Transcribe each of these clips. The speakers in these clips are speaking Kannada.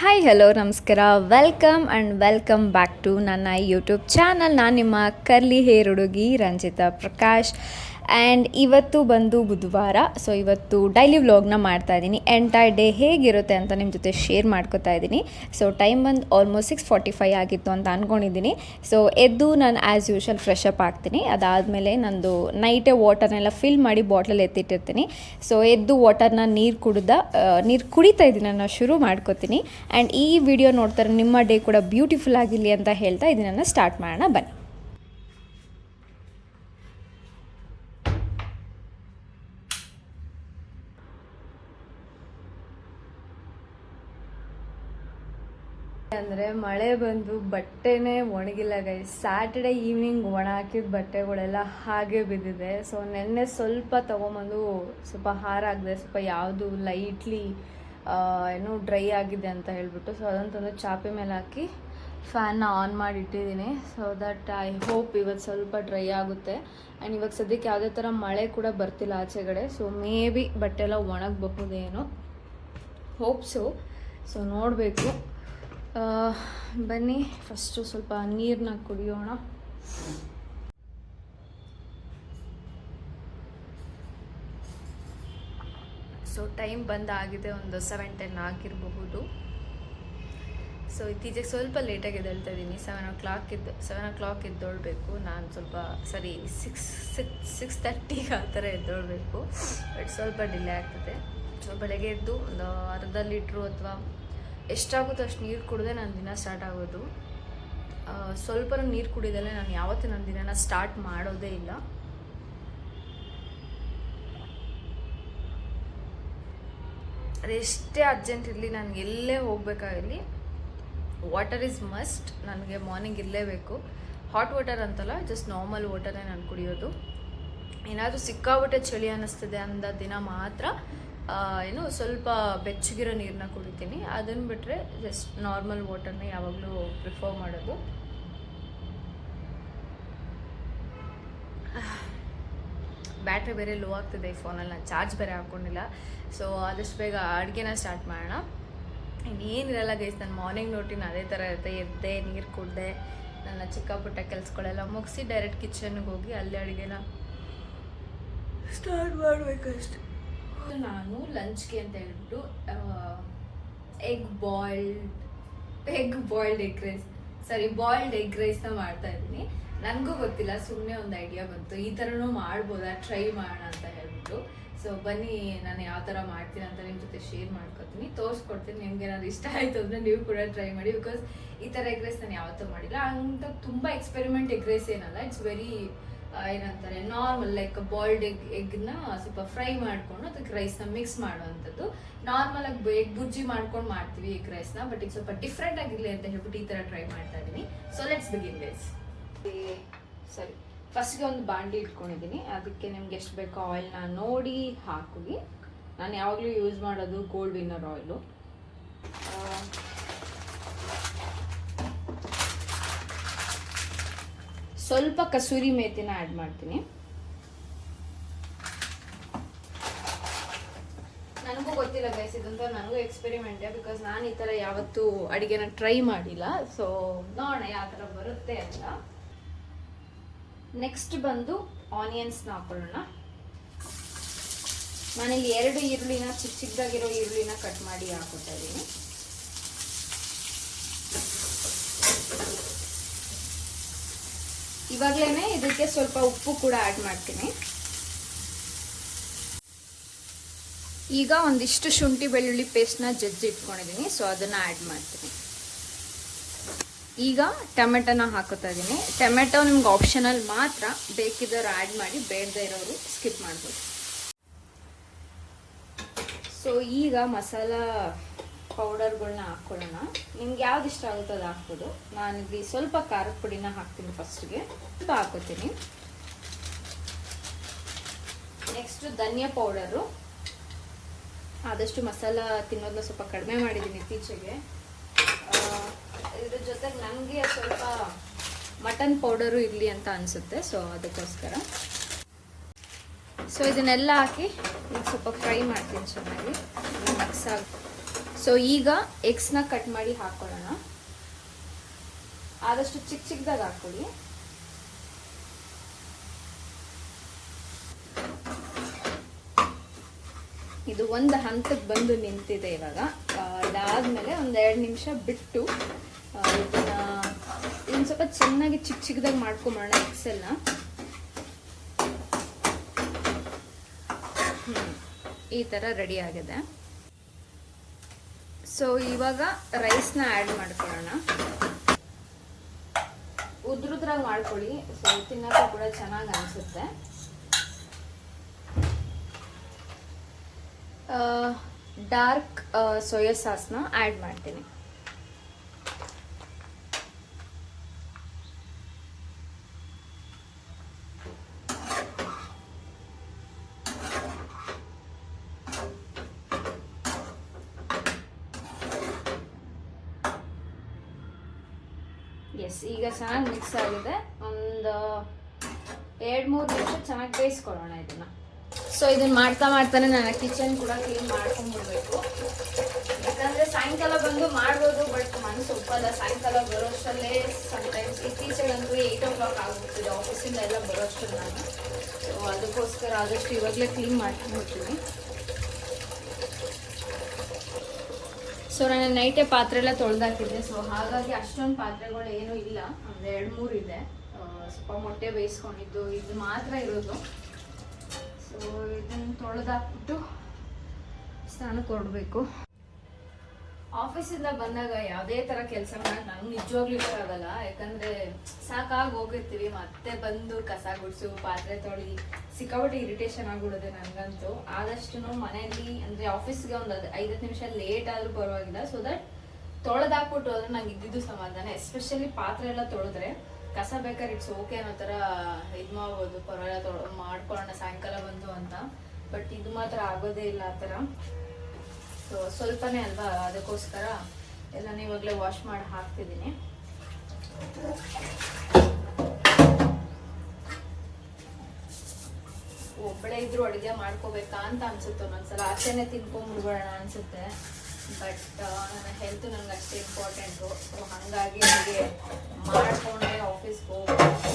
ಹಾಯ್ ಹಲೋ ನಮಸ್ಕಾರ. Welcome and welcome back to ನನ್ನ ಯೂಟ್ಯೂಬ್ ಚಾನಲ್ ನಾನು ನಿಮ್ಮ ಕರ್ಲಿ ಹೇರ್ ಹುಡುಗಿ ರಂಜಿತಾ ಪ್ರಕಾಶ್. ಆ್ಯಂಡ್ ಇವತ್ತು ಬಂದು ಬುಧವಾರ ಸೊ ಇವತ್ತು ಡೈಲಿ ವ್ಲಾಗ್ನ ಮಾಡ್ತಾ ಇದ್ದೀನಿ. ಎಂಟೈರ್ ಡೇ ಹೇಗಿರುತ್ತೆ ಅಂತ ನಿಮ್ಮ ಜೊತೆ ಶೇರ್ ಮಾಡ್ಕೋತಾ ಇದ್ದೀನಿ. ಸೊ ಟೈಮ್ ಬಂದು ಆಲ್ಮೋಸ್ಟ್ ಸಿಕ್ಸ್ ಫಾರ್ಟಿ ಫೈವ್ ಆಗಿತ್ತು ಅಂತ ಅಂದ್ಕೊಂಡಿದ್ದೀನಿ ಸೊ ಎದ್ದು ನಾನು ಆ್ಯಸ್ ಯೂಶಲ್ ಫ್ರೆಶ್ ಅಪ್ ಆಗ್ತೀನಿ. ಅದಾದಮೇಲೆ ನಂದು ನೈಟೇ ವಾಟರ್ನೆಲ್ಲ ಫಿಲ್ ಮಾಡಿ ಬಾಟ್ಲಲ್ಲಿ ಎತ್ತಿಟ್ಟಿರ್ತೀನಿ. ಸೊ ಎದ್ದು ವಾಟರ್ನ ನೀರು ಕುಡ್ದ ನೀರು ಕುಡಿತಾ ಇದ್ದೀನಿ ನಾನು ಶುರು ಮಾಡ್ಕೋತೀನಿ. ಆ್ಯಂಡ್ ಈ ವಿಡಿಯೋ ನೋಡ್ತಾರೆ, ನಿಮ್ಮ ಡೇ ಕೂಡ ಬ್ಯೂಟಿಫುಲ್ ಆಗಿರಲಿ ಅಂತ ಹೇಳ್ತಾ ಇದನ್ನು ಸ್ಟಾರ್ಟ್ ಮಾಡೋಣ, ಬನ್ನಿ. ಅಂದರೆ ಮಳೆ ಬಂದು ಬಟ್ಟೆನೇ ಒಣಗಿಲ್ಲ ಗೈ ಸ್ಯಾಟರ್ಡೆ ಈವ್ನಿಂಗ್ ಒಣ ಹಾಕಿದ ಬಟ್ಟೆಗಳೆಲ್ಲ ಹಾಗೆ ಬಿದ್ದಿದೆ. ಸೊ ನೆನ್ನೆ ಸ್ವಲ್ಪ ತಗೊಂಬಂದು ಸ್ವಲ್ಪ ಹಾರಾಗಿದೆ ಸ್ವಲ್ಪ ಯಾವುದು ಲೈಟ್ಲಿ ಏನು ಡ್ರೈ ಆಗಿದೆ ಅಂತ ಹೇಳ್ಬಿಟ್ಟು. ಸೊ ಅದನ್ನು ತಂದು ಚಾಪೆ ಮೇಲೆ ಹಾಕಿ ಫ್ಯಾನ್ನ ಆನ್ ಮಾಡಿ ಇಟ್ಟಿದ್ದೀನಿ ಸೊ ದಟ್ ಐ ಹೋಪ್ ಇವತ್ತು ಸ್ವಲ್ಪ ಡ್ರೈ ಆಗುತ್ತೆ. ಆ್ಯಂಡ್ ಇವಾಗ ಸದ್ಯಕ್ಕೆ ಯಾವುದೇ ಥರ ಮಳೆ ಕೂಡ ಬರ್ತಿಲ್ಲ ಆಚೆಗಡೆ ಸೊ ಮೇ ಬಿ ಬಟ್ಟೆ ಎಲ್ಲ ಒಣಗಬಹುದೇನೋ ಹೋಪ್ಸು ಸೊ ನೋಡಬೇಕು. ಬನ್ನಿ ಫಸ್ಟು ಸ್ವಲ್ಪ ನೀರನ್ನ ಕುಡಿಯೋಣ. ಸೊ ಟೈಮ್ ಬಂದಾಗಿದೆ ಒಂದು ಸೆವೆನ್ ಟೆನ್ ಆಗಿರಬಹುದು. ಸೊ ಇತ್ತೀಚೆಗೆ ಸ್ವಲ್ಪ ಲೇಟಾಗಿ ಎದ್ದೇಳ್ತಾ ಇದ್ದೀನಿ. ಸೆವೆನ್ ಓ ಕ್ಲಾಕ್ ಇದ್ದು ಸೆವೆನ್ ಓ ಕ್ಲಾಕ್ ಎದ್ದೊಳ್ಬೇಕು. ನಾನು ಸ್ವಲ್ಪ, ಸರಿ ಸಿಕ್ಸ್ ಸಿಕ್ಸ್ ಸಿಕ್ಸ್ ತರ್ಟಿಗೆ ಆ ಥರ ಎದ್ದೊಳ್ಬೇಕು. ಬಟ್ ಸ್ವಲ್ಪ ಡಿಲೇ ಆಗ್ತದೆ. ಸೊ ಬೆಳಗ್ಗೆ ಎದ್ದು ಒಂದು ಅರ್ಧ ಲೀಟ್ರು ಅಥವಾ ಎಷ್ಟಾಗುತ್ತೋ ಅಷ್ಟು ನೀರು ಕುಡಿದೆ ನನ್ನ ದಿನ ಸ್ಟಾರ್ಟ್ ಆಗೋದು. ಸ್ವಲ್ಪನೂ ಸ್ವಲ್ಪ ನೀರು ಕುಡಿದಲ್ಲೇ ನಾನು ಯಾವತ್ತೂ ನನ್ನ ದಿನನ ಸ್ಟಾರ್ಟ್ ಮಾಡೋದೇ ಇಲ್ಲ. ಅದೆಷ್ಟೇ ಅರ್ಜೆಂಟ್ ಇರಲಿ ನನಗೆ ಎಲ್ಲೇ ಹೋಗ್ಬೇಕಾಗಿರಲಿ ವಾಟರ್ ಇಸ್ ಮಸ್ಟ್ ನನಗೆ ಮಾರ್ನಿಂಗ್ ಇರಲೇಬೇಕು. ಹಾಟ್ ವಾಟರ್ ಅಂತಲ್ಲ ಜಸ್ಟ್ ನಾರ್ಮಲ್ ವಾಟರೇ ನಾನು ಕುಡಿಯೋದು. ಏನಾದರೂ ಸಿಕ್ಕಾಬಿಟ್ಟೆ ಚಳಿ ಅನ್ನಿಸ್ತದೆ ಅಂದ ದಿನ ಮಾತ್ರ ಏನು ಸ್ವಲ್ಪ ಬೆಚ್ಚಗಿರೋ ನೀರನ್ನ ಕುಡಿತೀನಿ. ಅದನ್ನು ಬಿಟ್ಟರೆ ಜಸ್ಟ್ ನಾರ್ಮಲ್ ವಾಟರ್ನ ಯಾವಾಗಲೂ ಪ್ರಿಫರ್ ಮಾಡೋದು. ಬ್ಯಾಟ್ರಿ ಬೇರೆ ಲೋ ಆಗ್ತಿದೆ ಈ ಫೋನಲ್ಲಿ ನಾನು ಚಾರ್ಜ್ ಬೇರೆ ಹಾಕ್ಕೊಂಡಿಲ್ಲ ಸೊ ಆದಷ್ಟು ಬೇಗ ಅಡುಗೆನ ಸ್ಟಾರ್ಟ್ ಮಾಡೋಣ. ಇನ್ನೇನಿರಲ್ಲ ಗೈಸ್ ನಾನು ಮಾರ್ನಿಂಗ್ ನೋಟಿನ ಅದೇ ಥರ ಇರುತ್ತೆ. ಎದ್ದೆ, ನೀರು ಕುಡ್ದೆ, ನನ್ನ ಚಿಕ್ಕ ಪುಟ್ಟ ಕೆಲಸಗಳೆಲ್ಲ ಮುಗಿಸಿ ಡೈರೆಕ್ಟ್ ಕಿಚನ್ಗೆ ಹೋಗಿ ಅಲ್ಲಿ ಅಡುಗೆನ ಸ್ಟಾರ್ಟ್ ಮಾಡಬೇಕಷ್ಟೆ. ನಾನು ಲಂಚ್ಗೆ ಅಂತ ಹೇಳ್ಬಿಟ್ಟು egg boiled egg boiled egg rice sorry boiled egg ರೈಸ್ನ ಮಾಡ್ತಾ ಇದ್ದೀನಿ. ನನಗೂ ಗೊತ್ತಿಲ್ಲ ಸುಮ್ಮನೆ ಒಂದು ಐಡಿಯಾ ಬಂತು. ಈ ಥರನೂ ಮಾಡ್ಬೋದಾ? ಟ್ರೈ ಮಾಡೋಣ ಅಂತ ಹೇಳ್ಬಿಟ್ಟು. ಸೊ ಬನ್ನಿ, ನಾನು ಯಾವ ಥರ ಮಾಡ್ತೀನಿ ಅಂತ ನಿಮ್ಮ ಜೊತೆ ಶೇರ್ ಮಾಡ್ಕೊತೀನಿ. ತೋರಿಸ್ಕೊಡ್ತೀನಿ. ನಿಮ್ಗೆ ಏನಾದ್ರು ಇಷ್ಟ ಆಯಿತು ಅಂದರೆ ನೀವು ಕೂಡ ಟ್ರೈ ಮಾಡಿ. ಬಿಕಾಸ್ ಈ ಥರ ಎಗ್ ರೈಸ್ ನಾನು ಯಾವತ್ತೂ ಮಾಡಿಲ್ಲ. ಅಂತ ತುಂಬ ಎಕ್ಸ್ಪೆರಿಮೆಂಟ್ ಎಗ್ ರೈಸ್ ಏನಲ್ಲ? ಇಟ್ಸ್ ವೆರಿ ಏನಂತಾರೆ ನಾರ್ಮಲ್ ಲೈಕ್ ಬಾಯ್ಲ್ಡ್ ಎಗ್ ಎಗ್ನ ಸ್ವಲ್ಪ ಫ್ರೈ ಮಾಡ್ಕೊಂಡು ಅದಕ್ಕೆ ರೈಸ್ನ ಮಿಕ್ಸ್ ಮಾಡುವಂಥದ್ದು. ನಾರ್ಮಲ್ ಆಗಿ ಎಗ್ ಬುಜ್ಜಿ ಮಾಡ್ಕೊಂಡು ಮಾಡ್ತೀವಿ ಎಗ್ ರೈಸ್ನ ಬಟ್ ಈಗ ಸ್ವಲ್ಪ ಡಿಫ್ರೆಂಟ್ ಆಗಿರಲಿ ಅಂತ ಹೇಳ್ಬಿಟ್ಟು ಈ ಥರ ಟ್ರೈ ಮಾಡ್ತಾ ಇದ್ದೀನಿ. ಸೊ ಲೆಟ್ಸ್ ಬಿಗಿನ್ ಗೈಸ್ ಸರಿ ಫಸ್ಟ್ಗೆ ಒಂದು ಬಾಂಡಿ ಇಟ್ಕೊಂಡಿದ್ದೀನಿ. ಅದಕ್ಕೆ ನಿಮ್ಗೆ ಎಷ್ಟು ಬೇಕೋ ಆಯಿಲ್ನ ನೋಡಿ ಹಾಕಿ ನಾನು ಯಾವಾಗಲೂ ಯೂಸ್ ಮಾಡೋದು ಗೋಲ್ಡ್ ವಿನ್ನರ್ ಆಯಿಲು ಸ್ವಲ್ಪ ಕಸೂರಿ ಮೇಥಿನ ಆ್ಯಡ್ ಮಾಡ್ತೀನಿ. ನನಗೂ ಗೊತ್ತಿಲ್ಲ ಗೈಸ್ ಇದಂತ ನನಗೂ ಎಕ್ಸ್ಪೆರಿಮೆಂಟ್ ಬಿಕಾಸ್ ನಾನು ಈ ಥರ ಯಾವತ್ತೂ ಅಡುಗೆನ ಟ್ರೈ ಮಾಡಿಲ್ಲ. ಸೊ ನೋಡೋಣ ಯಾವ ಥರ ಬರುತ್ತೆ ಅಂತ. ನೆಕ್ಸ್ಟ್ ಬಂದು ಆನಿಯನ್ಸ್ನ ಹಾಕೊಳ್ಳೋಣ. ನಾನಿಲ್ಲಿ ಎರಡು ಈರುಳ್ಳಿನ ಚಿಕ್ಕ ಚಿಕ್ಕದಾಗಿರೋ ಈರುಳ್ಳಿನ ಕಟ್ ಮಾಡಿ ಹಾಕೋತಾ ಇದ್ದೀನಿ. ಇವಾಗಲೇ ಇದಕ್ಕೆ ಸ್ವಲ್ಪ ಉಪ್ಪು ಕೂಡ ಆ್ಯಡ್ ಮಾಡ್ತೀನಿ. ಈಗ ಒಂದಿಷ್ಟು ಶುಂಠಿ ಬೆಳ್ಳುಳ್ಳಿ ಪೇಸ್ಟ್ನ ಜಜ್ಜಿ ಇಟ್ಕೊಂಡಿದ್ದೀನಿ ಸೊ ಅದನ್ನು ಆ್ಯಡ್ ಮಾಡ್ತೀನಿ. ಈಗ ಟೊಮೆಟೊನ ಹಾಕೋತಾ ಇದ್ದೀನಿ ಟೊಮೆಟೊ ನಿಮ್ಗೆ ಆಪ್ಷನಲ್ ಮಾತ್ರ, ಬೇಕಿದ್ದವ್ರು ಆ್ಯಡ್ ಮಾಡಿ, ಬೇಡದೇ ಇರೋರು ಸ್ಕಿಪ್ ಮಾಡ್ಬೋದು. ಸೊ ಈಗ ಮಸಾಲ ಪೌಡರ್ಗಳನ್ನ ಹಾಕ್ಕೊಳ್ಳೋಣ. ನಿಮ್ಗೆ ಯಾವ್ದು ಇಷ್ಟ ಆಗುತ್ತೋ ಅದು ಹಾಕ್ಬೋದು. ನಾನು ಇಲ್ಲಿ ಸ್ವಲ್ಪ ಖಾರದ ಪುಡಿನ ಹಾಕ್ತೀನಿ ಫಸ್ಟ್ಗೆ. ಸ್ವಲ್ಪ ಹಾಕೋತೀನಿ. ನೆಕ್ಸ್ಟ್ ಧನಿಯಾ ಪೌಡರು. ಆದಷ್ಟು ಮಸಾಲ ತಿನ್ನೋದನ್ನ ಸ್ವಲ್ಪ ಕಡಿಮೆ ಮಾಡಿದ್ದೀನಿ ಇತ್ತೀಚೆಗೆ. ಇದ್ರ ಜೊತೆಗೆ ನನಗೆ ಸ್ವಲ್ಪ ಮಟನ್ ಪೌಡರು ಇರಲಿ ಅಂತ ಅನಿಸುತ್ತೆ, ಸೊ ಅದಕ್ಕೋಸ್ಕರ. ಸೊ ಇದನ್ನೆಲ್ಲ ಹಾಕಿ ಈಗ ಸ್ವಲ್ಪ ಫ್ರೈ ಮಾಡ್ತೀನಿ ಚೆನ್ನಾಗಿ. ಮಿಕ್ಸ್ ಆಗಿ ಸೊ ಈಗ ಎಗ್ಸ್ನ ಕಟ್ ಮಾಡಿ ಹಾಕೊಳ್ಳೋಣ. ಆದಷ್ಟು ಚಿಕ್ಕ ಚಿಕ್ಕದಾಗಿ ಹಾಕೊಳ್ಳಿ ಇದು ಒಂದು ಹಂತಕ್ಕೆ ಬಂದು ನಿಂತಿದೆ ಇವಾಗ. ಇದಾದ್ಮೇಲೆ ಒಂದು ಎರಡು ನಿಮಿಷ ಬಿಟ್ಟು ಇದನ್ನ ಸ್ವಲ್ಪ ಚೆನ್ನಾಗಿ ಚಿಕ್ಕ ಚಿಕ್ಕದಾಗಿ ಮಾಡ್ಕೊಂಬೋಣ ಎಕ್ಸೆಲ್ನ ಈ ಥರ ರೆಡಿ ಆಗಿದೆ. ಸೊ ಇವಾಗ ರೈಸ್ನ ಆ್ಯಡ್ ಮಾಡ್ಕೊಳ್ಳೋಣ. ಉದ್ರುದ್ರಾಗಿ ಮಾಡ್ಕೊಳ್ಳಿ. ಸೊ ತಿನ್ನೋಕ್ಕೂ ಕೂಡ ಚೆನ್ನಾಗಿ ಅನಿಸುತ್ತೆ. ಡಾರ್ಕ್ ಸೋಯಾ ಸಾಸ್ನ ಆ್ಯಡ್ ಮಾಡ್ತೀನಿ. ಎಸ್ ಈಗ ಚೆನ್ನಾಗಿ ಮಿಕ್ಸ್ ಆಗಿದೆ. ಒಂದು ಎರಡು ಮೂರು ನಿಮಿಷ ಚೆನ್ನಾಗಿ ಬೇಯಿಸ್ಕೊಳ್ಳೋಣ ಇದನ್ನ. ಸೊ ಇದನ್ನ ಮಾಡ್ತಾ ಮಾಡ್ತಾನೆ ನಾನು ಕಿಚನ್ ಕೂಡ ಕ್ಲೀನ್ ಮಾಡ್ಕೊಂಡ್ಬಿಡ್ಬೇಕು. ಯಾಕಂದ್ರೆ ಸಾಯಂಕಾಲ ಬಂದು ಮಾಡ್ಬೋದು ಬಟ್ ಮನಸ್ಸು ಒಪ್ಪಲ್ಲ ಸಾಯಂಕಾಲ ಬರೋಷ್ಟಲ್ಲೇ ಸಮಟೈಮ್ಸ್ ಇತ್ತೀಚೆಗಂತೂ ಏಯ್ಟ್ ಓ ಕ್ಲಾಕ್ ಆಗ್ಬಿಡ್ತಿದೆ ಆಫೀಸಿಂದ ಎಲ್ಲ ಬರೋಷ್ಟು ನಾನು ಸೊ ಅದಕ್ಕೋಸ್ಕರ ಆದಷ್ಟು ಇವಾಗಲೇ ಕ್ಲೀನ್ ಮಾಡ್ಕೊಂಡ್ಬಿಡ್ತೀನಿ. ಸೊ ನಾನು ನೈಟೇ ಪಾತ್ರೆ ಎಲ್ಲ ತೊಳೆದಾಕಿದ್ದೆ. ಸೊ ಹಾಗಾಗಿ ಅಷ್ಟೊಂದು ಪಾತ್ರೆಗಳು ಏನು ಇಲ್ಲ. ಒಂದು ಎರಡು ಮೂರು ಇದೆ. ಸ್ವಲ್ಪ ಮೊಟ್ಟೆ ಬೇಯಿಸ್ಕೊಂಡಿದ್ದು. ಇದು ಮಾತ್ರ ಇರೋದು. ಸೊ ಇದನ್ನು ತೊಳೆದಾಕ್ಬಿಟ್ಟು ಸ್ನಾನಕ್ಕೆ ಹೊರಡಬೇಕು ಆಫೀಸಿಂದ ಬಂದಾಗ ಯಾವುದೇ ಥರ ಕೆಲಸ ಮಾಡೋಕ್ಕೆ ನಾನು ನಿಜವಾಗ್ಲೂ ಇಷ್ಟ ಆಗಲ್ಲ. ಯಾಕಂದರೆ ಸಾಕಾಗಿ ಹೋಗಿರ್ತೀವಿ, ಮತ್ತೆ ಬಂದು ಕಸ ಗುಡಿಸು, ಪಾತ್ರೆ ತೊಳಿ, ಸಿಕ್ಕಾಪಟ್ಟೆ ಇರಿಟೇಷನ್ ಆಗ್ಬಿಡುತ್ತೆ ನನಗಂತೂ ಆದಷ್ಟು ಮನೆಯಲ್ಲಿ, ಅಂದರೆ ಆಫೀಸ್ಗೆ ಒಂದು ಐದತ್ತು ನಿಮಿಷ ಲೇಟ್ ಆದರೂ ಪರವಾಗಿಲ್ಲ. ಸೊ ದಟ್ ತೊಳೆದಾಕ್ಬಿಟ್ಟು ಹೋದ್ರೆ ನಂಗೆ ಇದ್ದಿದ್ದು ಸಮಾಧಾನ. ಎಸ್ಪೆಷಲಿ ಪಾತ್ರೆ ಎಲ್ಲ ತೊಳೆದ್ರೆ ಕಸ ಬೇಕಾದ್ರೆ ಇಟ್ಸ್ ಓಕೆ ಅನ್ನೋ ಥರ ಇದು ಮಾಡ್ಬೋದು. ಪರವಾಗಿಲ್ಲ ತೊಳೆ, ಮಾಡ್ಕೊಳ್ಳೋಣ, ಸಾಯಂಕಾಲ ಬಂದು ಅಂತ. ಬಟ್ ಇದು ಮಾತ್ರ ಆಗೋದೇ ಇಲ್ಲ ಆ ಥರ ಸೊ ಸ್ವಲ್ಪನೇ ಅಲ್ವಾ ಅದಕ್ಕೋಸ್ಕರ ಎಲ್ಲ ಇವಾಗಲೇ ವಾಶ್ ಮಾಡಿ ಹಾಕ್ತಿದ್ದೀನಿ. ಒಬ್ಬಳೇ ಇದ್ರು ಅಡುಗೆ ಮಾಡ್ಕೋಬೇಕಾ ಅಂತ ಅನ್ಸುತ್ತೆ ಒಂದೊಂದ್ಸಲ. ಆಚೆನೆ ತಿನ್ಕೊಂಡ್ಬಿಡ್ಬೇಡ ಅನ್ಸುತ್ತೆ. ಬಟ್ ನನ್ನ ಹೆಲ್ತ್ ನನಗೆ ಅಷ್ಟೇ ಇಂಪಾರ್ಟೆಂಟು ಸೊ ಹಾಗಾಗಿ ನನಗೆ ಮಾಡ್ಕೊಂಡೆ ಆಫೀಸ್ಗೆ ಹೋಗ್ಬೇಕು.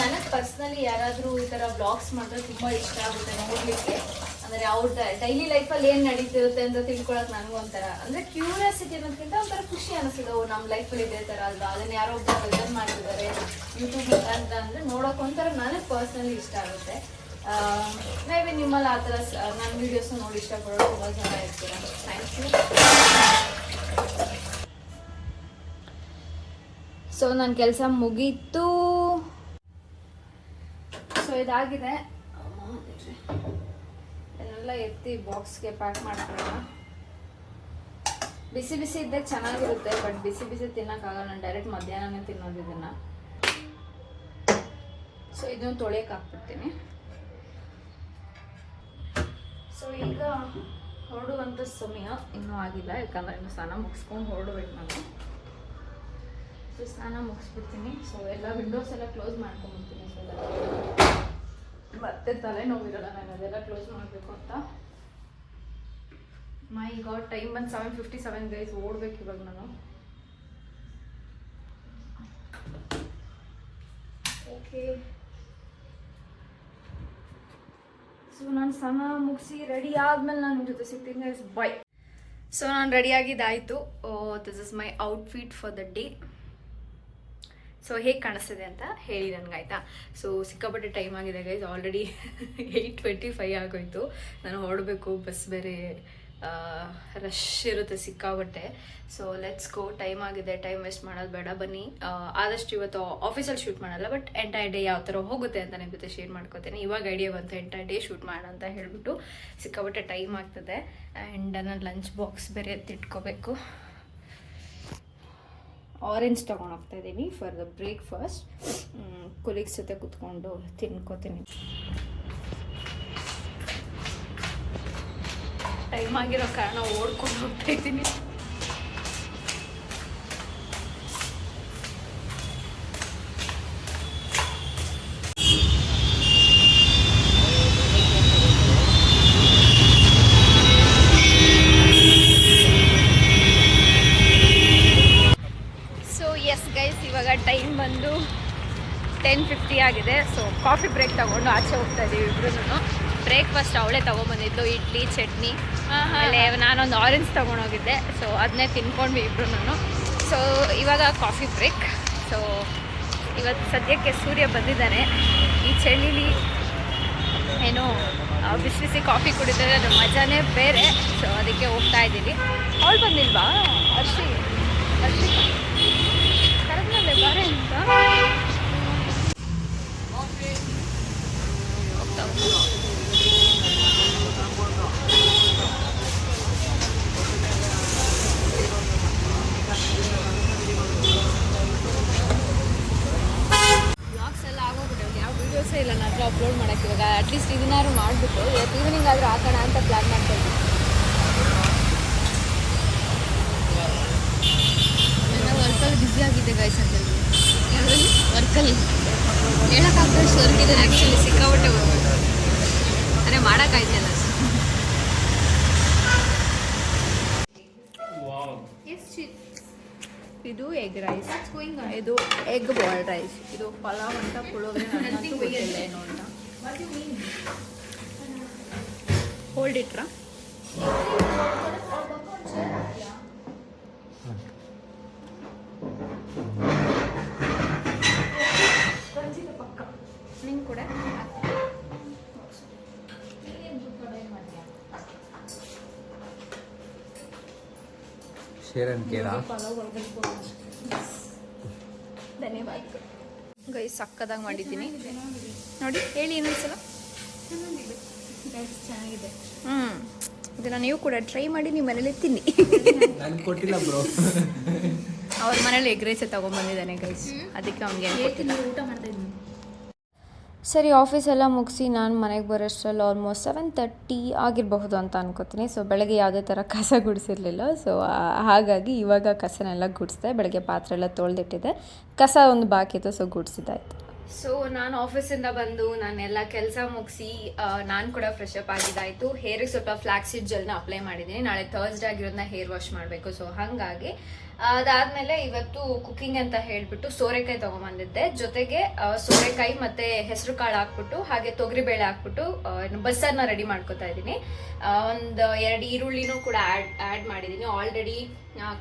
ನನಗೆ ಪರ್ಸ್ನಲಿ ಯಾರಾದರೂ ಈ ಥರ ಬ್ಲಾಗ್ಸ್ ಮಾಡಿದ್ರೆ ತುಂಬ ಇಷ್ಟ ಆಗುತ್ತೆ ನೋಡಲಿಕ್ಕೆ. ಅಂದರೆ ಅವ್ರ ಡೈಲಿ ಲೈಫಲ್ಲಿ ಏನು ನಡೀತಿರುತ್ತೆ ಅಂತ ತಿಳ್ಕೊಳಕ್ ನನಗೂ ಒಂಥರ, ಅಂದ್ರೆ ಕ್ಯೂರಿಯಾಸಿಟಿ ಅನ್ನೋದ್ಕಿಂತ ಒಂಥರ ಖುಷಿ ಅನಿಸ್ತದೆ ಓ ನಮ್ಮ ಲೈಫಲ್ಲಿ ಇದೇ ತರ ಅಲ್ವಾ? ಅದನ್ನ ಯಾರೋ ಒಬ್ಬ ಪ್ರೆಸೆಂಟ್ ಮಾಡಿದ್ದಾರೆ ಯೂಟ್ಯೂಬ್ ಅಂತ ಅಂದ್ರೆ ನೋಡೋಕೆ ಒಂಥರ ನನಗೆ ಪರ್ಸ್ನಲಿ ಇಷ್ಟ ಆಗುತ್ತೆ. ಮೇ ಬಿ ನಿಮ್ಮಲ್ಲಿ ಆ ಥರ ನನ್ನ ವಿಡಿಯೋಸ್ ನೋಡಿ ಇಷ್ಟಪಡೋರು ತುಂಬಾ ಜನ ಇರ್ತೀರ? ಥ್ಯಾಂಕ್ ಯು ಸೊ ನನ್ನ ಕೆಲಸ ಮುಗೀತು. ಸೊ ಇದಾಗಿದೆ. ಇದನ್ನೆಲ್ಲ ಎತ್ತಿ ಬಾಕ್ಸ್ಗೆ ಪ್ಯಾಕ್ ಮಾಡ್ಕೊಳ್ಳೋಣ. ಬಿಸಿ ಬಿಸಿ ಇದ್ದೆ ಚೆನ್ನಾಗಿರುತ್ತೆ, ಬಟ್ ಬಿಸಿ ಬಿಸಿ ತಿನ್ನೋಕ್ಕಾಗಲ್ಲ ನಾನು ಡೈರೆಕ್ಟ್ ಮಧ್ಯಾಹ್ನನೇ ತಿನ್ನೋದು ಇದನ್ನ. ಸೊ ಇದನ್ನು ತೊಳೆಯಕ್ಕೆ ಹಾಕ್ಬಿಡ್ತೀನಿ. ಸೊ ಈಗ ಹೊರಡುವಂಥ ಸಮಯ ಇನ್ನೂ ಆಗಿಲ್ಲ. ಯಾಕಂದ್ರೆ ಇನ್ನು ಸ್ನಾನ ಮುಗಿಸ್ಕೊಂಡು ಹೊರಡ್ಬೇಕು ನಾನು. ಸೊ ಸ್ನಾನ ಮುಗಿಸ್ಬಿಡ್ತೀನಿ. ಸೊ ಎಲ್ಲ ವಿಂಡೋಸ್ ಎಲ್ಲ ಕ್ಲೋಸ್ ಮಾಡ್ಕೊಂಡ್ಬಿಡ್ತೀನಿ. ಸೊ ಮತ್ತೆ ತಲೆನೋವಿರಲ್ಲ ನಾನು ಅದೆಲ್ಲ ಕ್ಲೋಸ್ ಮಾಡಬೇಕು ಅಂತ. ಮೈ ಗಾಡ್ ಟೈಮ್ ಬಂದು ಸೆವೆನ್ ಫಿಫ್ಟಿ ಸೆವೆನ್ ಗೈಸ್ ಓಡ್ಬೇಕು ಇವಾಗ ನಾನು. ಓಕೆ ಸೊ ನಾನು ಸಮ ಮುಗಿಸಿ ರೆಡಿ ಆದ್ಮೇಲೆ ನಾನು ನಿಮ್ಮ ಜೊತೆ ಸಿಗ್ತೀನಿ ಗೈಸ್ ಬೈ ಸೊ ನಾನು ರೆಡಿಯಾಗಿದ್ದಾಯಿತು this is my outfit for the day so ಹೇಗೆ ಕಾಣಿಸ್ತಿದೆ ಅಂತ ಹೇಳಿ ನನಗಾಯ್ತಾ? ಸೊ ಸಿಕ್ಕಾಪಟ್ಟೆ ಟೈಮ್ ಆಗಿದೆ guys already eight twenty five ಆಗೋಯ್ತು. ನಾನು ಹೊರಡಬೇಕು ಬಸ್ ಬೇರೆ ರಶ್ ಇರುತ್ತೆ ಸಿಕ್ಕಾಪಟ್ಟೆ. ಸೊ ಲೆಟ್ಸ್ ಗೋ ಟೈಮ್ ಆಗಿದೆ. ಟೈಮ್ ವೇಸ್ಟ್ ಮಾಡೋದು ಬೇಡ. ಬನ್ನಿ. ಆದಷ್ಟು ಇವತ್ತು ಆಫೀಸಲ್ಲಿ ಶೂಟ್ ಮಾಡಲ್ಲ ಬಟ್ ಎಂಟೈರ್ ಡೇ ಯಾವ ಥರ ಹೋಗುತ್ತೆ ಅಂತ ನಿಮ್ಮ ಜೊತೆ ಶೇರ್ ಮಾಡ್ಕೋತೀನಿ. ಇವಾಗ ಐಡಿಯಾ ಬಂತು ಎಂಟೈರ್ ಡೇ ಶೂಟ್ ಮಾಡೋಣ ಅಂತ ಹೇಳಿಬಿಟ್ಟು ಸಿಕ್ಕಾಪಟ್ಟೆ ಟೈಮ್ ಆಗ್ತದೆ. ಆ್ಯಂಡ್ ನಾನು ಲಂಚ್ ಬಾಕ್ಸ್ ಬೇರೆ ಎತ್ತಿಟ್ಕೋಬೇಕು. ಆರೆಂಜ್ ತೊಗೊಂಡು ಹೋಗ್ತಾ ಇದ್ದೀನಿ ಫಾರ್ ದ ಬ್ರೇಕ್ಫಾಸ್ಟ್ ಕೊಲೀಗ್ಸ್ ಜೊತೆ ಕುತ್ಕೊಂಡು ತಿನ್ಕೋತೀನಿ. ಟೈಮ್ ಆಗಿರೋ ಕಾರಣ ಓಡ್ಕೊಂಡು ಹೋಗ್ತಾ ಇದ್ದೀನಿ ತಗೊಂಡು ಆಚೆ ಹೋಗ್ತಾ ಇದ್ದೀವಿ ಇಬ್ರು ಬ್ರೇಕ್ಫಾಸ್ಟ್ ಅವಳೇ ತೊಗೊಂಬಂದಿದ್ದು ಇಡ್ಲಿ ಚಟ್ನಿ ಆಮೇಲೆ ನಾನೊಂದು ಆರೆಂಜ್ ತಗೊಂಡೋಗಿದ್ದೆ. ಸೊ ಅದನ್ನೇ ತಿನ್ಕೊಂಡ್ವಿ ಇಬ್ರು ಸೊ ಇವಾಗ ಕಾಫಿ ಬ್ರೇಕ್ ಸೊ ಇವತ್ತು ಸದ್ಯಕ್ಕೆ ಸೂರ್ಯ ಬಂದಿದ್ದಾನೆ. ಈ ಚಳಿಲಿ ಏನು ಬಿಸಿ ಬಿಸಿ ಕಾಫಿ ಕುಡಿದ್ರೆ ಅದು ಮಜಾನೇ ಬೇರೆ. ಸೊ ಅದಕ್ಕೆ ಹೋಗ್ತಾ ಇದ್ದೀವಿ. ಅವಳು ಬಂದಿಲ್ವಾ? ಹರ್ಷಿ. ಹರ್ಷಿ ಕರೆದ್ಮೇಲೆ ಬಾರೆ ಅಂತ. ಇಲ್ಲ. ನನ್ನ ಅಪ್ಲೋಡ್ ಇವಾಗ ಅಟ್ಲೀಸ್ಟ್ ಇದನ್ನಾರು ಮಾಡಿಬಿಟ್ಟು ಈವ್ನಿಂಗ್ ಆದರೂ ಹಾಕೋಣ ಅಂತ ಪ್ಲ್ಯಾನ್ ಮಾಡ್ತಾ ನಾನು ಬ್ಯುಸಿ ಆಗಿದೆ ಗೈಸ್ ಅಂತ ವರ್ಕಲ್ಲಿ ಹೇಳೋಕ್ಕಾಗ್ದಷ್ಟು ವರ್ಕ್ ಇದೆ ಆ್ಯಕ್ಚುಲಿ ಸಿಕ್ಕಾಪಟ್ಟೆ ಮಾಡೋಕ್ಕಾಯ್ತಲ್ಲ ಇದು ಎಗ್ ರೈಸ್ ಇದು ಎಗ್ ಬಾಲ್ ರೈಸ್ ಇದು ಪಲಾವ್ ಅಂತ ಪುಳೋಗ್ರೆ ನನಗಂತೂ ಗೊತ್ತಿಲ್ಲ ಏನು ಅಂತ. ಹೋಲ್ಡ್ ಇಟ್ರಾ? ಕೇರಾ ಧನ್ಯವಾದ ಗೈ ಸಕ್ಕದಾಗಿ ಮಾಡಿದ್ದೀನಿ. ನೋಡಿ ಹೇಳಿ ಇನ್ನೊಂದ್ಸಲ. ಚೆನ್ನಾಗಿದೆ ಹ್ಮ್. ಇದನ್ನು ನೀವು ಕೂಡ ಟ್ರೈ ಮಾಡಿ ನಿಮ್ಮ ಮನೇಲಿ ತಿನ್ನಿ. ನನ್ಗೆ ಕೊಟ್ಟಿಲ್ಲ ಬ್ರೋ. ಅವ್ರ ಮನೇಲಿ ಎಗ್ ರೈಸೇ ತೊಗೊಂಬಂದಿದ್ದಾನೆ ಗೈಸ್. ಅದಕ್ಕೆ ಅವ್ನಿಗೆ ಊಟ ಸರಿ ಆಫೀಸ್ ಎಲ್ಲ ಮುಗಿಸಿ ನಾನು ಮನೆಗೆ ಬರೋಷ್ಟರಲ್ಲಿ ಆಲ್ಮೋಸ್ಟ್ ಸೆವೆನ್ ತರ್ಟಿ ಆಗಿರಬಹುದು ಅಂತ ಅನ್ಕೋತೀನಿ. ಸೊ ಬೆಳಗ್ಗೆ ಯಾವುದೇ ಥರ ಕಸ ಗುಡಿಸಿರಲಿಲ್ಲ. ಸೊ ಹಾಗಾಗಿ ಇವಾಗ ಕಸನೆಲ್ಲ ಗುಡಿಸಿದೆ, ಬೆಳಗ್ಗೆ ಪಾತ್ರೆ ಎಲ್ಲ ತೊಳೆದಿಟ್ಟಿದೆ ಕಸ ಒಂದು ಬಾಕಿ ಇತ್ತು ಸೊ ಗುಡಿಸಿದ್ದಾಯ್ತು. ಸೊ ನಾನು ಆಫೀಸಿಂದ ಬಂದು ನಾನೆಲ್ಲ ಕೆಲಸ ಮುಗಿಸಿ ನಾನು ಕೂಡ ಫ್ರೆಶ್ ಅಪ್ ಆಗಿದ್ದಾಯಿತು. ಹೇರಿಗೆ ಸ್ವಲ್ಪ ಫ್ಲಾಕ್ಸಿಡ್ ಜೆಲ್ನ ಅಪ್ಲೈ ಮಾಡಿದ್ದೀನಿ. ನಾಳೆ ಥರ್ಸ್ಡೇ ಆಗಿರೋದನ್ನ ಹೇರ್ ವಾಶ್ ಮಾಡಬೇಕು. ಸೊ ಹಾಗಾಗಿ ಅದಾದ್ಮೇಲೆ ಇವತ್ತು ಕುಕ್ಕಿಂಗ್ ಅಂತ ಹೇಳಿಬಿಟ್ಟು ಸೋರೆಕಾಯಿ ತೊಗೊಂಬಂದಿದ್ದೆ. ಜೊತೆಗೆ ಸೋರೆಕಾಯಿ ಮತ್ತೆ ಹೆಸರು ಕಾಳು ಹಾಕ್ಬಿಟ್ಟು ಹಾಗೆ ತೊಗರಿಬೇಳೆ ಹಾಕ್ಬಿಟ್ಟು ಆ, ಬಸ್ಸರ್ನ ರೆಡಿ ಮಾಡ್ಕೊತಾ ಇದ್ದೀನಿ. ಒಂದು ಎರಡು ಈರುಳ್ಳಿನೂ ಕೂಡ ಆ್ಯಡ್ ಆ್ಯಡ್ ಮಾಡಿದ್ದೀನಿ. ಆಲ್ರೆಡಿ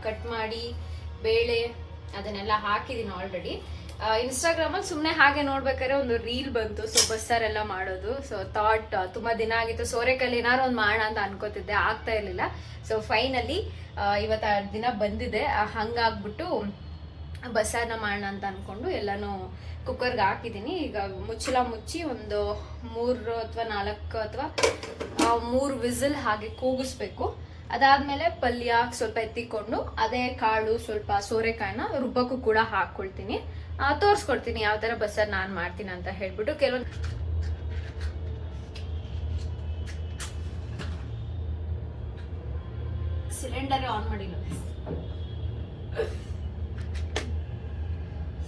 ಕಟ್ ಮಾಡಿ ಬೇಳೆ ಅದನ್ನೆಲ್ಲ ಹಾಕಿದ್ದೀನಿ ಆಲ್ರೆಡಿ ಇನ್ಸ್ಟಾಗ್ರಾಮಲ್ಲಿ ಸುಮ್ಮನೆ ಹಾಗೆ ನೋಡ್ಬೇಕಾದ್ರೆ ಒಂದು ರೀಲ್ ಬಂತು ಸೊ ಬಸ್ಸಾರೆಲ್ಲ ಮಾಡೋದು. ಸೊ ಥಾಟ್ ತುಂಬ ದಿನ ಆಗಿತ್ತು. ಸೋರೆಕಲ್ಲಿ ಏನಾರು ಒಂದು ಮಾಡೋಣ ಅಂತ ಅನ್ಕೋತಿದ್ದೆ. ಆಗ್ತಾ ಇರಲಿಲ್ಲ. ಸೊ ಫೈನಲಿ ಇವತ್ತು ದಿನ ಬಂದಿದೆ. ಹಂಗಾಗ್ಬಿಟ್ಟು ಬಸ್ಸಾರನ್ನ ಮಾಡೋಣ ಅಂತ ಅನ್ಕೊಂಡು ಎಲ್ಲಾನು ಕುಕ್ಕರ್ಗೆ ಹಾಕಿದ್ದೀನಿ. ಈಗ ಮುಚ್ಚಲ ಮುಚ್ಚಿ ಒಂದು ಮೂರು ಅಥವಾ ನಾಲ್ಕು ಅಥವಾ ಮೂರು ವಿಸಿಲ್ ಹಾಗೆ ಕೂಗಿಸ್ಬೇಕು. ಅದಾದ್ಮೇಲೆ ಪಲ್ಯ ಸ್ವಲ್ಪ ಎತ್ತಿಕೊಂಡು ಅದೇ ಕಾಳು ಸ್ವಲ್ಪ ಸೋರೆಕಾಯಿನ ರುಬ್ಬಕ್ಕೂ ಕೂಡ ಹಾಕ್ಕೊಳ್ತೀನಿ. ತೋರಿಸ್ಕೊಡ್ತೀನಿ ಯಾವ ಥರ ಬಸ್ಸಾರು ನಾನು ಮಾಡ್ತೀನಿ ಅಂತ ಹೇಳ್ಬಿಟ್ಟು ಕೆಲವೊಂದು ಸಿಲಿಂಡರ್ ಆನ್ ಮಾಡಿಲ್ಲ.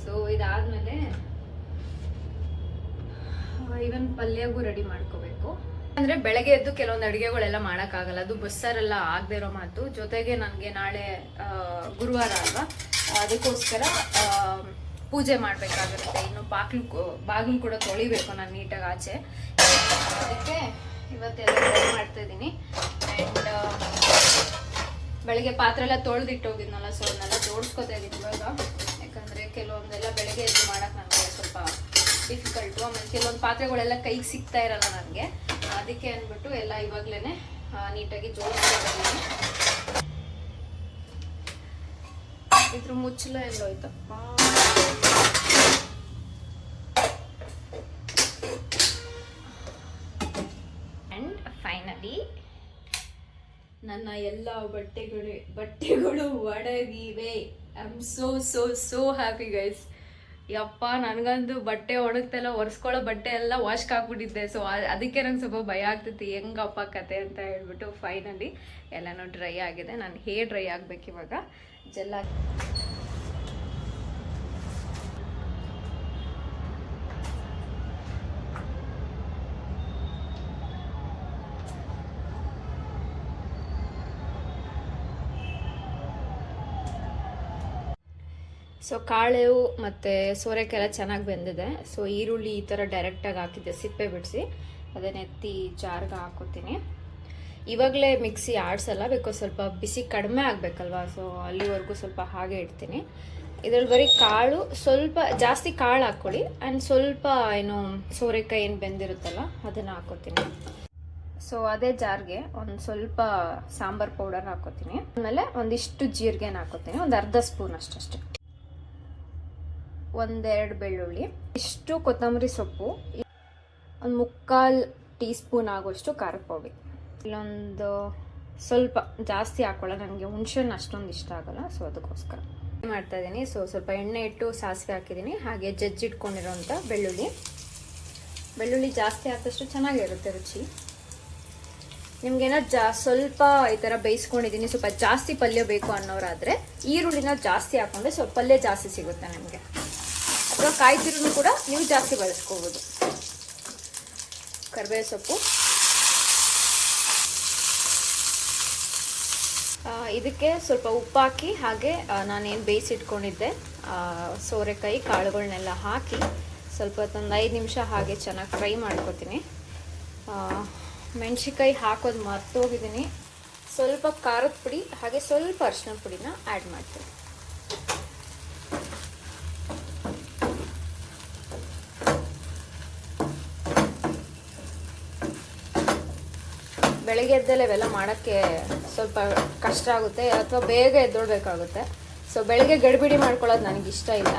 ಸೊ ಇದಾದ್ಮೇಲೆ ಇವನ್ ಪಲ್ಯಗೂ ರೆಡಿ ಮಾಡ್ಕೋಬೇಕು. ಅಂದ್ರೆ ಬೆಳಗ್ಗೆ ಎದ್ದು ಕೆಲವೊಂದು ಅಡುಗೆಗಳೆಲ್ಲ ಮಾಡೋಕ್ಕಾಗಲ್ಲ. ಅದು ಬಸ್ಸಾರೆಲ್ಲ ಆಗದೆ ಇರೋ ಮಾತು. ಜೊತೆಗೆ ನನಗೆ ನಾಳೆ ಗುರುವಾರ ಅಲ್ವಾ? ಅದಕ್ಕೋಸ್ಕರ ಪೂಜೆ ಮಾಡ್ಬೇಕಾಗಿರುತ್ತೆ ಇನ್ನು ಬಾಗಿಲು ಬಾಗಿಲು ಕೂಡ ತೊಳಿಬೇಕು ನಾನು ನೀಟಾಗಿ ಆಚೆ. ಅದಕ್ಕೆ ಇವತ್ತೆಲ್ಲ ಮಾಡ್ತಾ ಇದ್ದೀನಿ. ಆ್ಯಂಡ್ ಬೆಳಗ್ಗೆ ಪಾತ್ರೆ ಎಲ್ಲ ತೊಳೆದಿಟ್ಟೋಗಿದ್ನಲ್ಲ ಸೊ ಅದನ್ನೆಲ್ಲ ಜೋಡಿಸ್ಕೊತಾ ಇದ್ದೀನಿ ಇವಾಗ. ಯಾಕಂದರೆ ಕೆಲವೊಂದೆಲ್ಲ ಬೆಳಗ್ಗೆ ಎದ್ದು ಮಾಡೋಕೆ ನನಗೆ ಸ್ವಲ್ಪ ಡಿಫಿಕಲ್ಟು ಆಮೇಲೆ ಕೆಲವೊಂದು ಪಾತ್ರೆಗಳೆಲ್ಲ ಕೈಗೆ ಸಿಗ್ತಾ ಇರಲ್ಲ ನನಗೆ ಅದಕ್ಕೆ ಅಂದ್ಬಿಟ್ಟು ಎಲ್ಲ ಇವಾಗಲೇ ನೀಟಾಗಿ ಜೋಡಿಸ್ಕೊಂಡಿದ್ದೀನಿ ಇದ್ರ ಮುಚ್ಚಲ ಎಲ್ಲೋಯ್ತಪ್ಪ ಆ್ಯಂಡ್ ಫೈನಲಿ ನನ್ನ ಎಲ್ಲ ಬಟ್ಟೆಗಳು ಬಟ್ಟೆಗಳು ಒಡಗಿವೆ I am so so so happy guys ಯಪ್ಪ, ನನಗಂತೂ ಬಟ್ಟೆ ಒಣಗ್ತೆಲ್ಲ ಒರೆಸ್ಕೊಳ್ಳೋ ಬಟ್ಟೆ ಎಲ್ಲ ವಾಶ್ಗೆ ಹಾಕ್ಬಿಟ್ಟಿದ್ದೆ ಸೊ ಅದಕ್ಕೆ ನಂಗೆ ಸ್ವಲ್ಪ ಭಯ ಆಗ್ತೈತಿ ಹೆಂಗಪ್ಪ ಕತೆ ಅಂತ ಹೇಳ್ಬಿಟ್ಟು ಫೈನಲಿ ಎಲ್ಲನೂ ಡ್ರೈ ಆಗಿದೆ. ನಾನು ಹೇರ್ ಡ್ರೈ ಆಗ್ಬೇಕು ಇವಾಗ ಜೆಲ್ಲ ಸೊ ಕಾಳು ಮತ್ತು ಸೋರೆಕಾಯಿ ಚೆನ್ನಾಗಿ ಬೆಂದಿದೆ. ಸೊ ಈರುಳ್ಳಿ ಈ ಥರ ಡೈರೆಕ್ಟಾಗಿ ಹಾಕಿದ್ದೆ. ಸಿಪ್ಪೆ ಬಿಡಿಸಿ. ಅದನ್ನ ಎತ್ತಿ ಜಾರ್ಗೆ ಹಾಕೋತೀನಿ. ಇವಾಗಲೇ ಮಿಕ್ಸಿ ಆಡ್ಸಲ್ಲ ಬಿಕಾಸ್ ಸ್ವಲ್ಪ ಬಿಸಿ ಕಡಿಮೆ ಆಗಬೇಕಲ್ವಾ? ಸೊ ಅಲ್ಲಿವರೆಗೂ ಸ್ವಲ್ಪ ಹಾಗೆ ಇಡ್ತೀನಿ. ಇದ್ರಲ್ಲಿ ಬರೀ ಕಾಳು, ಸ್ವಲ್ಪ ಜಾಸ್ತಿ ಕಾಳು ಹಾಕ್ಕೊಳ್ಳಿ ಆ್ಯಂಡ್ ಸ್ವಲ್ಪ ಏನು ಸೋರೆಕಾಯಿ ಏನು ಬೆಂದಿರುತ್ತಲ್ಲ, ಅದನ್ನು ಹಾಕೋತೀನಿ. ಸೊ ಅದೇ ಜಾರ್ಗೆ ಒಂದು ಸ್ವಲ್ಪ ಸಾಂಬಾರ್ ಪೌಡರ್ ಹಾಕೋತೀನಿ. ಆಮೇಲೆ ಒಂದಿಷ್ಟು ಜೀರಿಗೆನ ಹಾಕೋತೀನಿ. ಒಂದು ಅರ್ಧ ಸ್ಪೂನ್ ಅಷ್ಟಷ್ಟೇ ಒಂದೆರಡು ಬೆಳ್ಳುಳ್ಳಿ, ಇಷ್ಟು ಕೊತ್ತಂಬರಿ ಸೊಪ್ಪು, ಒಂದು ಮುಕ್ಕಾಲು ಟೀ ಸ್ಪೂನ್ ಆಗೋಷ್ಟು ಖಾರದ ಪೌಡಿ ಇಲ್ಲೊಂದು ಸ್ವಲ್ಪ ಜಾಸ್ತಿ ಹಾಕೊಳ್ಳ ನನಗೆ ಹುಣ್ಸೆಹಣ್ಣು ಅಷ್ಟೊಂದು ಇಷ್ಟ ಆಗಲ್ಲ, ಸೊ ಅದಕ್ಕೋಸ್ಕರ ಮಾಡ್ತಾ ಇದ್ದೀನಿ ಸೊ ಸ್ವಲ್ಪ ಎಣ್ಣೆ ಇಟ್ಟು ಸಾಸಿವೆ ಹಾಕಿದ್ದೀನಿ ಹಾಗೆ ಜಜ್ಜಿಟ್ಕೊಂಡಿರೋಂಥ ಬೆಳ್ಳುಳ್ಳಿ. ಬೆಳ್ಳುಳ್ಳಿ ಜಾಸ್ತಿ ಹಾಕಿದಷ್ಟು ಚೆನ್ನಾಗಿರುತ್ತೆ ರುಚಿ. ನಿಮ್ಗೇನೋ ಜಾ ಸ್ವಲ್ಪ ಈ ಥರ ಬೇಯಿಸ್ಕೊಂಡಿದ್ದೀನಿ ಸ್ವಲ್ಪ ಜಾಸ್ತಿ ಪಲ್ಯ ಬೇಕು ಅನ್ನೋರಾದರೆ ಈರುಳ್ಳಿನ ಜಾಸ್ತಿ ಹಾಕೊಂಡ್ರೆ ಸ್ವಲ್ಪ ಪಲ್ಯ ಜಾಸ್ತಿ ಸಿಗುತ್ತೆ ನಿಮಗೆ. ಅಥವಾ ಕಾಯಿ ಕೂಡ ನೀವು ಜಾಸ್ತಿ ಬಳಸ್ಕೋಬೋದು. ಕರಿಬೇವು ಸೊಪ್ಪು. ಇದಕ್ಕೆ ಸ್ವಲ್ಪ ಉಪ್ಪು ಹಾಕಿ, ಹಾಗೆ ನಾನೇನು ಬೇಯಿಸಿಟ್ಕೊಂಡಿದ್ದೆ ಸೋರೆಕಾಯಿ ಕಾಳುಗಳನ್ನೆಲ್ಲ ಹಾಕಿ ಸ್ವಲ್ಪ ಹೊತ್ತೊಂದು ಐದು ನಿಮಿಷ ಹಾಗೆ ಚೆನ್ನಾಗಿ ಫ್ರೈ ಮಾಡ್ಕೊತೀನಿ. ಮೆಣಸಿಕಾಯಿ ಹಾಕೋದು ಮರ್ತೋಗಿದ್ದೀನಿ. ಸ್ವಲ್ಪ ಖಾರದ ಪುಡಿ, ಹಾಗೆ ಸ್ವಲ್ಪ ಅರಿಶಿನ ಪುಡಿನ ಆ್ಯಡ್ ಮಾಡ್ತೀನಿ. ಬೆಳಗ್ಗೆ ಎದ್ದೆಲ್ಲ ಇವೆಲ್ಲ ಮಾಡೋಕ್ಕೆ ಸ್ವಲ್ಪ ಕಷ್ಟ ಆಗುತ್ತೆ ಅಥವಾ ಬೇಗ ಎದ್ದೊಳ್ಬೇಕಾಗುತ್ತೆ. ಸೊ ಬೆಳಗ್ಗೆ ಗಡಿಬಿಡಿ ಮಾಡ್ಕೊಳ್ಳೋದು ನನಗೆ ಇಷ್ಟ ಇಲ್ಲ.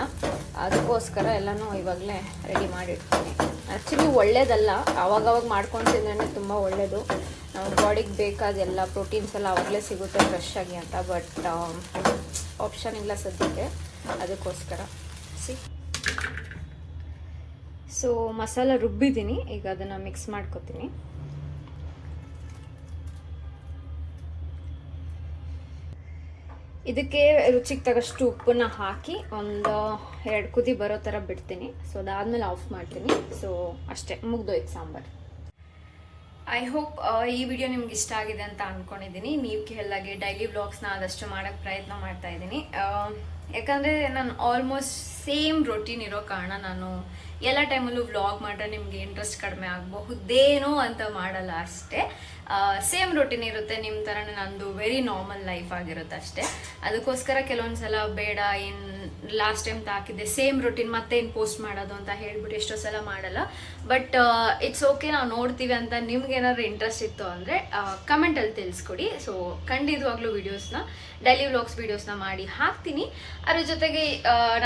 ಅದಕ್ಕೋಸ್ಕರ ಎಲ್ಲನೂ ಇವಾಗಲೇ ರೆಡಿ ಮಾಡಿಡ್ತೀನಿ ಆ್ಯಕ್ಚುಲಿ ಒಳ್ಳೇದಲ್ಲ. ಅವಾಗವಾಗ ಮಾಡ್ಕೊಂಡು ತಿಂದ್ರೆ ತುಂಬ ಒಳ್ಳೆಯದು ನಮ್ಮ ಬಾಡಿಗೆ ಬೇಕಾದ ಎಲ್ಲ ಪ್ರೋಟೀನ್ಸ್ ಎಲ್ಲ ಅವಾಗಲೇ ಸಿಗುತ್ತೆ ಫ್ರೆಶ್ ಆಗಿ ಅಂತ. ಬಟ್ ಆಪ್ಷನ್ ಇಲ್ಲ ಸದ್ಯಕ್ಕೆ. ಅದಕ್ಕೋಸ್ಕರ. ಸಿ ಸೊ ಮಸಾಲ ರುಬ್ಬಿದ್ದೀನಿ. ಈಗ ಅದನ್ನು ಮಿಕ್ಸ್ ಮಾಡ್ಕೊತೀನಿ. ಇದಕ್ಕೆ ರುಚಿಗೆ ತಗಷ್ಟು ಉಪ್ಪನ್ನ ಹಾಕಿ ಒಂದು ಎರಡು ಕುದಿ ಬರೋ ಥರ ಬಿಡ್ತೀನಿ. ಸೊ ಅದಾದಮೇಲೆ ಆಫ್ ಮಾಡ್ತೀನಿ. ಸೊ ಅಷ್ಟೇ, ಮುಗ್ದೋಯ್ತು ಸಾಂಬಾರು. ಐ ಹೋಪ್ ಈ ವಿಡಿಯೋ ನಿಮ್ಗೆ ಇಷ್ಟ ಆಗಿದೆ ಅಂತ ಅಂದ್ಕೊಂಡಿದ್ದೀನಿ ನೀವು ಕೇಳಿದಾಗೆ ಡೈಲಿ ವ್ಲಾಗ್ಸ್ನ ಆದಷ್ಟು ಮಾಡೋಕ್ಕೆ ಪ್ರಯತ್ನ ಮಾಡ್ತಾ ಇದ್ದೀನಿ. ಯಾಕಂದರೆ ನಾನು ಆಲ್ಮೋಸ್ಟ್ ಸೇಮ್ ರೊಟೀನ್ ಇರೋ ಕಾರಣ ನಾನು ಎಲ್ಲ ಟೈಮಲ್ಲೂ ವ್ಲಾಗ್ ಮಾಡ್ರೆ ನಿಮಗೆ ಇಂಟ್ರೆಸ್ಟ್ ಕಡಿಮೆ ಆಗಬಹುದೇನೋ ಅಂತ ಮಾಡಲ್ಲ ಅಷ್ಟೇ. ಸೇಮ್ ರೊಟೀನ್ ಇರುತ್ತೆ ನಿಮ್ಮ ಥರನೇ ನಂದು ವೆರಿ ನಾರ್ಮಲ್ ಲೈಫ್ ಆಗಿರುತ್ತೆ ಅಷ್ಟೇ. ಅದಕ್ಕೋಸ್ಕರ ಕೆಲವೊಂದು ಸಲ ಬೇಡ, ಏನು ಲಾಸ್ಟ್ ಟೈಮ್ ತಾಕಿದ್ದೆ ಸೇಮ್ ರೊಟೀನ್ ಮತ್ತೆ ಪೋಸ್ಟ್ ಮಾಡೋದು ಅಂತ ಹೇಳ್ಬಿಟ್ಟು ಎಷ್ಟೋ ಸಲ ಮಾಡಲ್ಲ. ಬಟ್ ಇಟ್ಸ್ ಓಕೆ ನಾವು ನೋಡ್ತೀವಿ ಅಂತ ನಿಮ್ಗೇನಾದ್ರು ಇಂಟ್ರೆಸ್ಟ್ ಇತ್ತು ಅಂದರೆ ಕಮೆಂಟಲ್ಲಿ ತಿಳಿಸ್ಕೊಡಿ. ಸೊ ಖಂಡಿತವಾಗ್ಲೂ ವೀಡಿಯೋಸ್ನ ಡೈಲಿ ವ್ಲಾಗ್ಸ್ ವೀಡಿಯೋಸ್ನ ಮಾಡಿ ಹಾಕ್ತೀನಿ. ಅದ್ರ ಜೊತೆಗೆ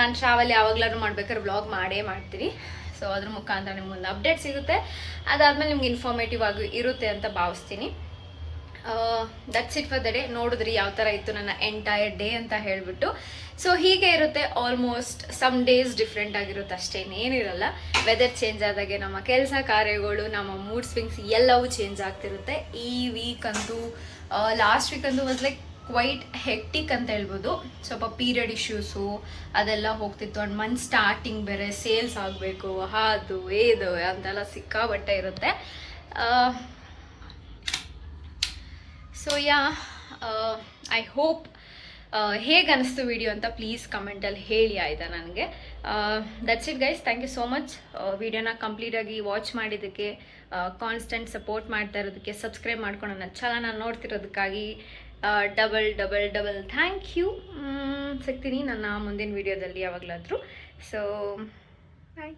ನಾನು ಟ್ರಾವೆಲ್ ಯಾವಾಗ್ಲಾದ್ರೂ ಮಾಡ್ಬೇಕಾದ್ರೆ ವ್ಲಾಗ್ ಮಾಡೇ ಮಾಡ್ತೀನಿ. ಸೊ ಅದ್ರ ಮುಖಾಂತರ ನಿಮ್ಗೆ ಒಂದು ಅಪ್ಡೇಟ್ ಸಿಗುತ್ತೆ. ಅದಾದಮೇಲೆ ನಿಮ್ಗೆ ಇನ್ಫಾರ್ಮೇಟಿವ್ ಆಗಿ ಇರುತ್ತೆ ಅಂತ ಭಾವಿಸ್ತೀನಿ. That's it for the day ನೋಡಿದ್ರಿ ಯಾವ ಥರ ಇತ್ತು ನನ್ನ ಎಂಟೈರ್ ಡೇ ಅಂತ ಹೇಳಿಬಿಟ್ಟು. ಸೊ ಹೀಗೆ ಇರುತ್ತೆ. ಆಲ್ಮೋಸ್ಟ್ ಸಮ್ ಡೇಸ್ ಡಿಫ್ರೆಂಟ್ ಆಗಿರುತ್ತೆ ಅಷ್ಟೇನೇನಿರಲ್ಲ ವೆದರ್ ಚೇಂಜ್ ಆದಾಗೆ ನಮ್ಮ ಕೆಲಸ ಕಾರ್ಯಗಳು, ನಮ್ಮ ಮೂಡ್ ಸ್ವಿಂಗ್ಸ್ ಎಲ್ಲವೂ ಚೇಂಜ್ ಆಗ್ತಿರುತ್ತೆ. ಈ ವೀಕ್ ಅಂತೂ ಲಾಸ್ಟ್ ವೀಕ್ ಅಂತೂ ವಾಸ್ ಲೈಕ್ ಕ್ವೈಟ್ ಹೆಕ್ಟಿಕ್ ಅಂತ ಹೇಳ್ಬೋದು. ಸ್ವಲ್ಪ ಪೀರಿಯಡ್ ಇಶ್ಯೂಸು ಅದೆಲ್ಲ ಹೋಗ್ತಿತ್ತು. ಆ್ಯಂಡ್ ಮಂತ್ ಸ್ಟಾರ್ಟಿಂಗ್ ಬೇರೆ ಸೇಲ್ಸ್ ಆಗಬೇಕು, ಅದು ಏದು ಅಂತೆಲ್ಲ ಸಿಕ್ಕಾಬಟ್ಟೆ ಇರುತ್ತೆ. ಸೊ ಯಾ ಐ ಹೋಪ್ ಹೇಗೆ ಅನಿಸ್ತು ವಿಡಿಯೋ ಅಂತ ಪ್ಲೀಸ್ ಕಮೆಂಟಲ್ಲಿ ಹೇಳಿ ಆಯಿತಾ ನನಗೆ. That's it guys thank you so much ವಿಡಿಯೋನ ಕಂಪ್ಲೀಟಾಗಿ ವಾಚ್ ಮಾಡಿದ್ದಕ್ಕೆ ಕಾನ್ಸ್ಟೆಂಟ್ ಸಪೋರ್ಟ್ ಮಾಡ್ತಾ ಇರೋದಕ್ಕೆ ಸಬ್ಸ್ಕ್ರೈಬ್ ಮಾಡ್ಕೊಂಡು ನನ್ನ channel ನೋಡ್ತಿರೋದಕ್ಕಾಗಿ double double double thank you ಸಿಗ್ತೀನಿ ನನ್ನ ಮುಂದಿನ ವಿಡಿಯೋದಲ್ಲಿ ಯಾವಾಗಲಾದರೂ. So bye